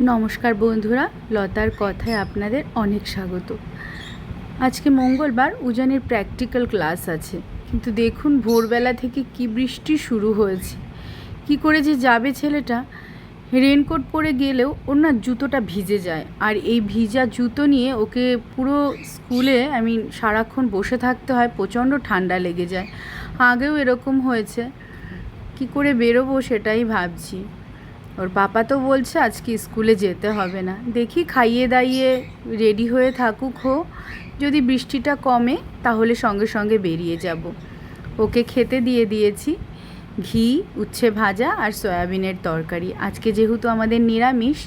নমস্কার বন্ধুরা, লতার কথায় আপনাদের অনেক স্বাগত। আজকে মঙ্গলবার উজানের প্র্যাকটিক্যাল ক্লাস আছে। কিন্তু দেখুন ভোরবেলা থেকে কি বৃষ্টি শুরু হয়েছে। কি করে যে যাবে ছেলেটা? রেনকোট পরে গেলেও ওর না জুতোটা ভিজে যায়। আর এই ভিজা জুতো নিয়ে ওকে পুরো স্কুলে আমি সারাক্ষণ বসে থাকতে হয়, প্রচণ্ড ঠান্ডা লেগে যায়। আগেও এরকম হয়েছে। কি করে বেরোবো সেটাই ভাবছি। ওর পাপা তো বলছে আজকে স্কুলে যেতে হবে না। দেখি খাইয়ে দাইয়ে রেডি হয়ে থাকুক হো যদি বৃষ্টিটা কমে, তাহলে সঙ্গে সঙ্গে বেরিয়ে যাব। ওকে খেতে দিয়ে দিয়েছি। ঘি, উচ্ছে ভাজা আর সয়াবিনের তরকারি। আজকে যেহেতু আমাদের নিরামিষ,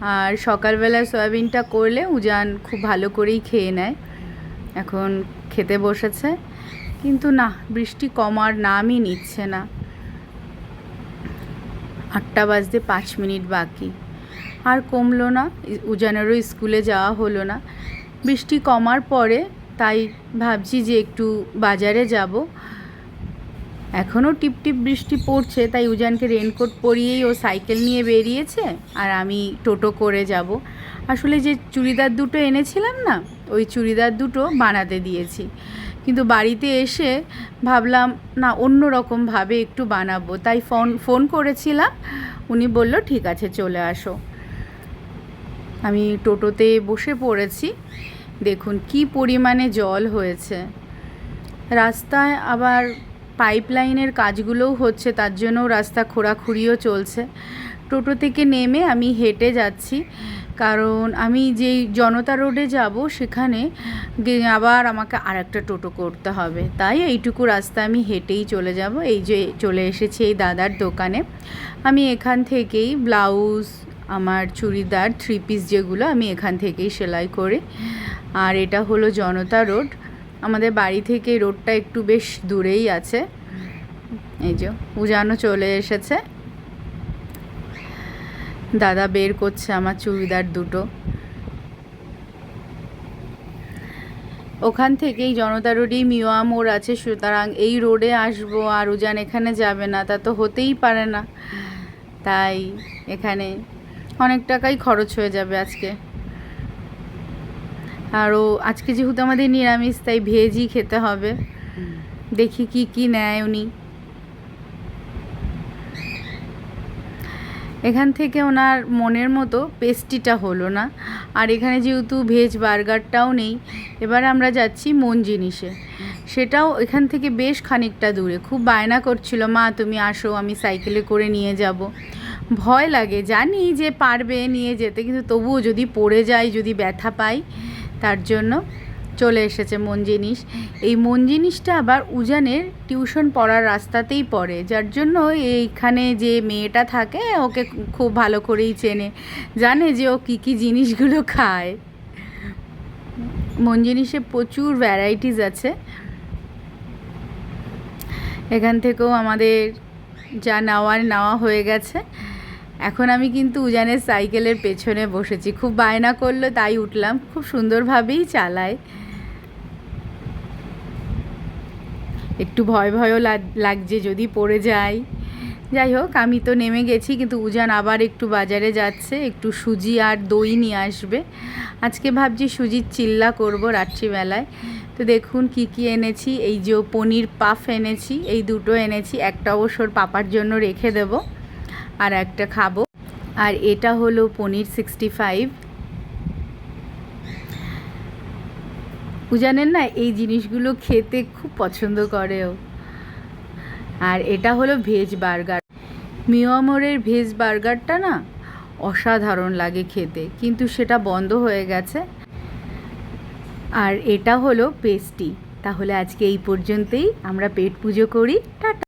আর সকালবেলা সয়াবিনটা করলে উজান খুব ভালো করেই খেয়ে নেয়। এখন খেতে বসেছে। কিন্তু না, বৃষ্টি কমার নামই নিচ্ছে না। আটটা বাজতে পাঁচ মিনিট বাকি। আর কমলো না, উজানেরও স্কুলে যাওয়া হলো না। বৃষ্টি কমার পরে তাই ভাবছি যে একটু বাজারে যাব। এখনও টিপটিপ বৃষ্টি পড়ছে, তাই উজানকে রেনকোট পরিয়েই ও সাইকেল নিয়ে বেরিয়েছে আর আমি টোটো করে যাব। আসলে যে চুড়িদার দুটো এনেছিলাম না, ওই চুড়িদার দুটো বানাতে দিয়েছি। কিন্তু বাড়িতে এসে ভাবলাম, না অন্য রকমভাবে একটু বানাবো। তাই ফোন ফোন করেছিলাম। উনি বলল, ঠিক আছে, চলে আসো। আমি টোটোতে বসে পড়েছি। দেখুন, কি পরিমাণে জল হয়েছে। রাস্তায় আবার পাইপ লাইনের কাজগুলোও হচ্ছে, তার জন্যও রাস্তা খোঁড়াখুড়িও চলছে। টোটো থেকে নেমে আমি হেঁটে যাচ্ছি। কারণ আমি যেই জনতা রোডে যাব, সেখানে আবার আমাকে আর একটা টোটো করতে হবে। তাই এইটুকু রাস্তা আমি হেঁটেই চলে যাব। এই যে চলে এসেছি এই দাদার দোকানে। আমি এখান থেকেই ব্লাউজ, আমার চুড়িদার থ্রি পিস যেগুলো আমি এখান থেকেই সেলাই করি। আর এটা হলো জনতা রোড। আমাদের বাড়ি থেকে রোডটা একটু বেশ দূরেই আছে। এই যে উজানো চলে এসেছে। দাদা বের করছে আমার চুড়িদার দুটো। ওখান থেকেই জনতা রোডেই মিওয়া মোড় আছে, সুতরাং এই রোডে আসব, আর উজান এখানে যাবে না, তা তো হতেই পারে না। তাই এখানে অনেক টাকাই খরচ হয়ে যাবে আজকে। আরও আজকে যেহেতু আমাদের নিরামিষ, তাই ভেজই খেতে হবে। দেখি কি কি নেয় উনি। এখান থেকে ওনার মনের মতো পেস্টিটা হলো না। আর এখানে যেহেতু ভেজ বার্গারটাও নেই, এবার আমরা যাচ্ছি মন জিনিসে সেটাও এখান থেকে বেশ খানিকটা দূরে। খুব বায়না করছিল, মা, তুমি আসো, আমি সাইকেলে করে নিয়ে যাব। ভয় লাগে, জানি যে পারবে নিয়ে যেতে, কিন্তু তবুও যদি পড়ে যায় যদি ব্যথা পাই, তার জন্য চলে এসেছে মন জিনিস। এই মন জিনিসটা আবার উজানের টিউশন পড়ার রাস্তাতেই পড়ে, যার জন্য এইখানে যে মেয়েটা থাকে, ওকে খুব ভালো করেই চেনে। জানে যে ও কী কী জিনিসগুলো খায়। মন জিনিসে প্রচুর ভ্যারাইটিস আছে। এখান থেকেও আমাদের যা নেওয়ার নেওয়া হয়ে গেছে। এখন আমি কিন্তু উজানের সাইকেলের পেছনে বসেছি। খুব বায়না করল, তাই উঠলাম। খুব সুন্দরভাবেই চালায়। একটু ভয় ভয়ও লাগ- লাগছে যদি পড়ে যাই। যাই হোক, আমি তো নেমে গেছি, কিন্তু উজান আবার একটু বাজারে যাচ্ছে, একটু সুজি আর দই নিয়ে আসবে। আজকে ভাবছি সুজির চিল্লা করব রাত্রিবেলায়। তো দেখুন কি কি এনেছি, এই যে পনির পাফ এনেছি, এই দুটো এনেছি, একটা অবসর পাপার জন্য রেখে দেব, আর একটা খাব। আর এটা হলো পনির সিক্সটি ফাইভ। উজানের না এই জিনিসগুলো খেতে খুব পছন্দ করে ও। আর এটা হলো ভেজ বার্গার। মিয়ামরের ভেজ বার্গারটা না অসাধারণ লাগে খেতে, কিন্তু সেটা বন্ধ হয়ে গেছে। আর এটা হলো পেস্টি। তাহলে আজকে এই পর্যন্তই। আমরা পেট পুজো করি। টাটা।